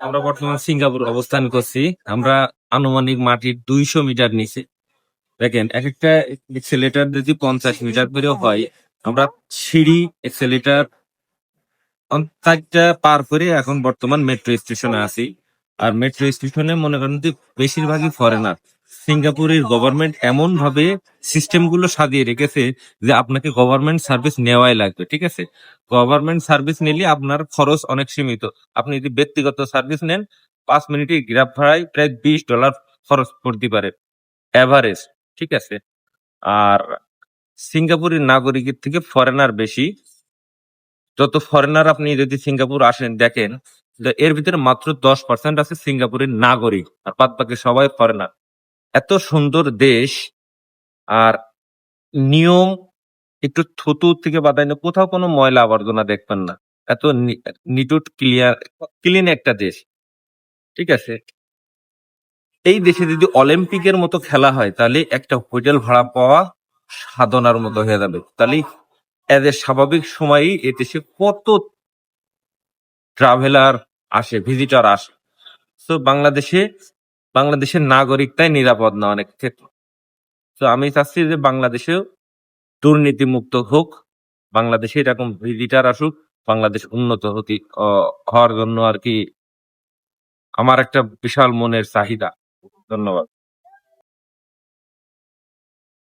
আমরা বর্তমান সিঙ্গাপুর অবস্থান করছি। আমরা আনুমানিক মাটির দুইশো মিটার নিচে। দেখেন এক একটা এক্সেলেটার যদি পঞ্চাশ মিটার করে হয়, আমরা সিঁড়ি এক্সেলেটার চারটা পার করে এখন বর্তমান মেট্রো স্টেশনে আছি। আর মেট্রো স্টেশনে মনে করেন যে বেশিরভাগই ফরেনার সিঙ্গাপুরের গভর্নমেন্ট এমন ভাবে সিস্টেমগুলো সাজিয়ে রেখেছে যে আপনাকে গভর্নমেন্ট সার্ভিস নেওয়াই লাগবে, ঠিক আছে? গভর্নমেন্ট সার্ভিস নিলে আপনার খরচ অনেক সীমিত। আপনি যদি ব্যক্তিগত সার্ভিস নেন, পাঁচ মিনিটে গ্রাফ ভাড়ায় প্রায় বিশ ডলার খরচ পড়তে পারে এভারেজ ঠিক আছে? আর সিঙ্গাপুরের নাগরিকের থেকে ফরেনার বেশি। যত ফরেনার আপনি যদি সিঙ্গাপুর আসেন, দেখেন এর ভিতরে মাত্র দশ পার্সেন্ট আছে সিঙ্গাপুরের নাগরিক, আর বাদ বাকি সবাই ফরেনার এত সুন্দর দেশ, আর নিয়ম একটু থুতু থেকে বাদায় কোথাও কোনো ময়লা আবর্জনা দেখবেন না। এত নিটুট, ক্লিয়ার, ক্লিন একটা দেশ। ঠিক আছে? এই দেশে যদি অলিম্পিকের মতো খেলা হয়, তাহলে একটা হোটেল ভাড়া পাওয়া সাধনার মতো হয়ে যাবে। তাহলে এদের স্বাভাবিক সময়ই এ দেশে কত ট্রাভেলার আসে ভিজিটর আসে। তো বাংলাদেশে বাংলাদেশের নাগরিকটাই নিরাপদ না অনেক ক্ষেত্রে। তো আমি চাচ্ছি যে বাংলাদেশেও দুর্নীতিমুক্ত হোক, বাংলাদেশে এরকম ভিজিটার আসুক, বাংলাদেশ উন্নত হতে হওয়ার জন্য আর কি আমার একটা বিশাল মনের চাহিদা। ধন্যবাদ।